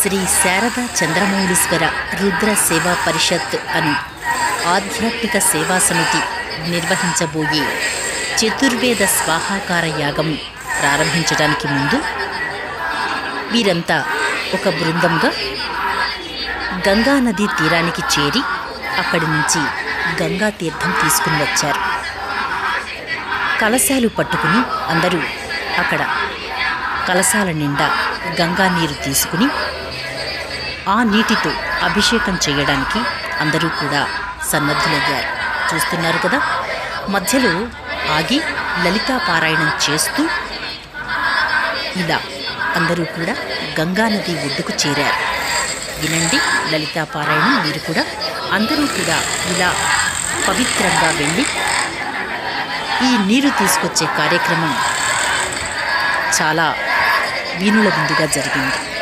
శ్రీ శారద చంద్రమౌళీశ్వర రుద్ర సేవా పరిషత్ అను ఆధ్యాత్మిక సేవా సమితి నిర్వహించబోయే చతుర్వేద స్వాహాకార యాగం ప్రారంభించడానికి ముందు వీరంతా ఒక బృందంగా గంగా నదీ తీరానికి చేరి అక్కడి నుంచి గంగా తీర్థం తీసుకుని వచ్చారు. కలశాలు పట్టుకుని అందరూ అక్కడ కలశాల నిండా గంగా నీరు తీసుకుని ఆ నీటితో అభిషేకం చేయడానికి అందరూ కూడా సన్నద్ధులయ్యారు. చూస్తున్నారు కదా? మధ్యలో ఆగి లలితా పారాయణం చేస్తూ ఇలా అందరూ కూడా గంగా నది ఒడ్డుకు చేరారు. వినండి లలితా పారాయణం మీరు కూడా అందరూ కూడా ఇలా పవిత్రంగా వెళ్ళి ఈ నీరు తీసుకొచ్చే కార్యక్రమం చాలా వీణుల ముందుగా జరిగింది.